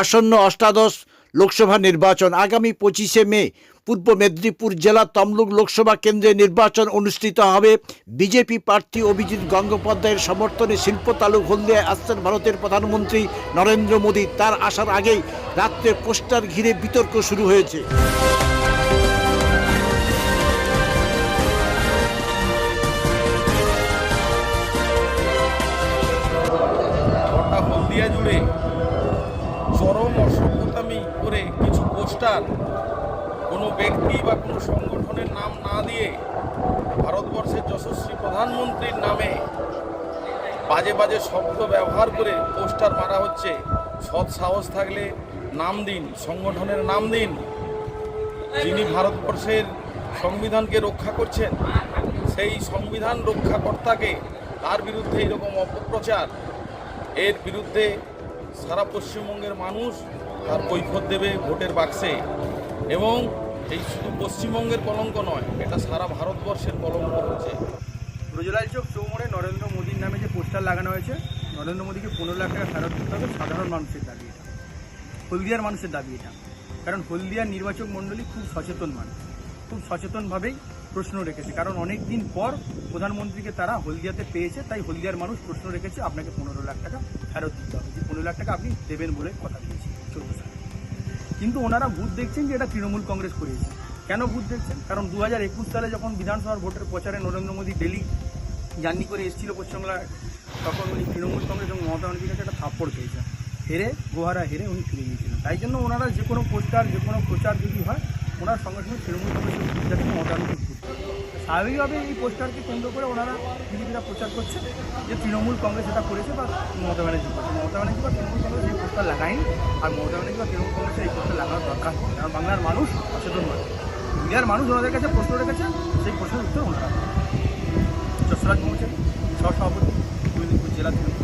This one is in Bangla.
আসন্ন অষ্টাদশ লোকসভা নির্বাচন আগামী পঁচিশে মে পূর্ব মেদিনীপুর জেলা তমলুক লোকসভা কেন্দ্রে নির্বাচন অনুষ্ঠিত হবে। বিজেপি প্রার্থী অভিজিৎ গঙ্গোপাধ্যায়ের সমর্থনে শিল্প তালুক হলদিয়ায় আসছেন ভারতের প্রধানমন্ত্রী নরেন্দ্র মোদী। তার আসার আগেই রাত্রে পোস্টার ঘিরে বিতর্ক শুরু হয়েছে। হলদিয়া জুড়ে চরম অসভ্যতামি করে কিছু পোস্টার কোনো ব্যক্তি বা কোনো সংগঠনের নাম না দিয়ে ভারতবর্ষের যশস্বী প্রধানমন্ত্রীর নামে বাজে বাজে শব্দ ব্যবহার করে পোস্টার মারা হচ্ছে। সৎ সাহস থাকলে নাম দিন, সংগঠনের নাম দিন। যিনি ভারতবর্ষের সংবিধানকে রক্ষা করছেন, সেই সংবিধান রক্ষাকর্তাকে তার বিরুদ্ধে এরকম অপপ্রচার, এর বিরুদ্ধে সারা পশ্চিমবঙ্গের মানুষ তার কৈফত দেবে ভোটের বাক্সে। এবং এই শুধু পশ্চিমবঙ্গের কলঙ্ক নয়, এটা সারা ভারতবর্ষের কলঙ্ক হচ্ছে। ব্রজলাল চোখ চৌমোড়ে নরেন্দ্র মোদীর নামে যে পোস্টার লাগানো হয়েছে, নরেন্দ্র মোদীকে পনেরো লাখ টাকা ফেরত দিতে হবে সাধারণ মানুষের দাবি এটা। হলদিয়ার মানুষের দাবি এটা। কারণ হলদিয়ার নির্বাচক মণ্ডলী খুব সচেতন মানুষ। খুব সচেতনভাবেই প্রশ্ন রেখেছে। কারণ অনেক দিন পর প্রধানমন্ত্রীকে তারা হলদিয়াতে পেয়েছে, তাই হলদিয়ার মানুষ প্রশ্ন রেখেছে, আপনাকে পনেরো লাখ টাকা ফেরত দিতে হবে। পনেরো লাখ টাকা আপনি দেবেন বলে কথা দিয়েছি চোদ্দ সালে। কিন্তু ওনারা ভূত দেখছেন যে এটা তৃণমূল কংগ্রেস করেছে। কেন ভূত দেখছেন? কারণ দু হাজার একুশ সালে যখন বিধানসভার ভোটের প্রচারে নরেন্দ্র মোদী ডেলি জার্নি করে এসেছিল পশ্চিমবাংলায় তখন উনি তৃণমূল কংগ্রেস এবং মমতা ব্যানার্জির কাছে একটা থাপ্পড় পেয়েছেন হেরে, গোহারা হেরে উনি ফিরে গিয়েছিলেন। তাই জন্য ওনারা যে কোনো পোস্টার, যে কোনো প্রচার যদি হয়, ওনার সঙ্গে সঙ্গে তৃণমূল কংগ্রেসের মমতা ব্যানার্জির বিরুদ্ধে। স্বাভাবিকভাবে এই পোস্টারকে কেন্দ্র করে ওনারা বিজেপিরা প্রচার করছে যে তৃণমূল কংগ্রেস এটা করেছে বা মমতা ব্যানার্জি করেছে মমতা ব্যানার্জি বা তৃণমূল কংগ্রেস এই পোস্টার লাগায়নি আর মমতা ব্যানার্জি বা তৃণমূল কংগ্রেসের এই পোস্টার লাগানোর দরকার। কারণ বাংলার মানুষ সচেতন মানুষ ইন্ডিয়ার মানুষ ওনাদের কাছে প্রশ্ন রেখেছে, সেই প্রশ্নের উত্তর ওনারা। যশোরাজ মৌচারী সহসভাপতি জেলা তৃণমূল